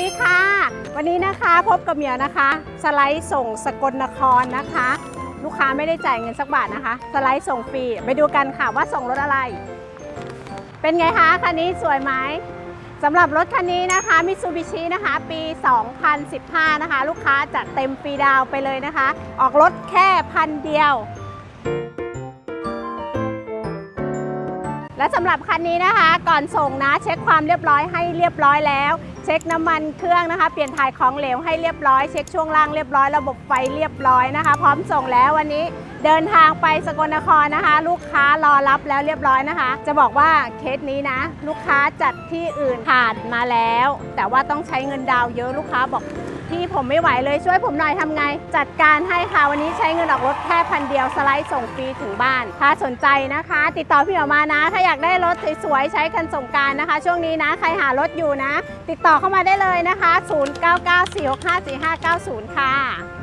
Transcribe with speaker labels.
Speaker 1: วันนี้นะคะพบกับเมียนะคะ สไลด์ส่งสกลนครนะคะ ลูกค้าไม่ได้จ่ายเงินสักบาทนะคะ สไลด์ส่งฟรีไปดูกันค่ะว่าส่งรถอะไร เป็นไงคะคันนี้สวยไหมสำหรับรถคันนี้นะคะมิ t ซูบิชินะคะ ปี 2015 นะคะ ลูกค้าจัดเต็มฟรีดาวไปเลยนะคะ ออกรถแค่พันเดียวและสำหรับคันนี้นะคะ ก่อนส่งนะเช็คความเรียบร้อยให้เรียบร้อยแล้ว ช็คน้ำมันเครื่องนะคะ เปลี่ยนถ่ายของเหลวให้เรียบร้อย เช็คช่วงล่างเรียบร้อย ระบบไฟเรียบร้อยนะคะ พร้อมส่งแล้ววันนี้เดินทางไปสกลนครนะคะ ลูกค้ารอรับแล้วเรียบร้อยนะคะ จะบอกว่าเคสนี้นะ ลูกค้าจัดที่อื่นผ่านมาแล้ว แต่ว่าต้องใช้เงินดาวเยอะลูกค้าบอก พี่ผมไม่ไหวเลยช่วยผมหน่อยทำไง จัดการให้ค่ะ วันนี้ใช้เงินออกรถแค่พันเดียวสไลด์ส่งฟรีถึงบ้าน ถ้าสนใจนะคะ ติดต่อพี่เหมียวมานะ ถ้าอยากได้รถสวยๆใช้กันสงการนะคะ ช่วงนี้นะใครหารถอยู่นะ ติดต่อเข้ามาได้เลยนะคะ 0994654590 ค่ะ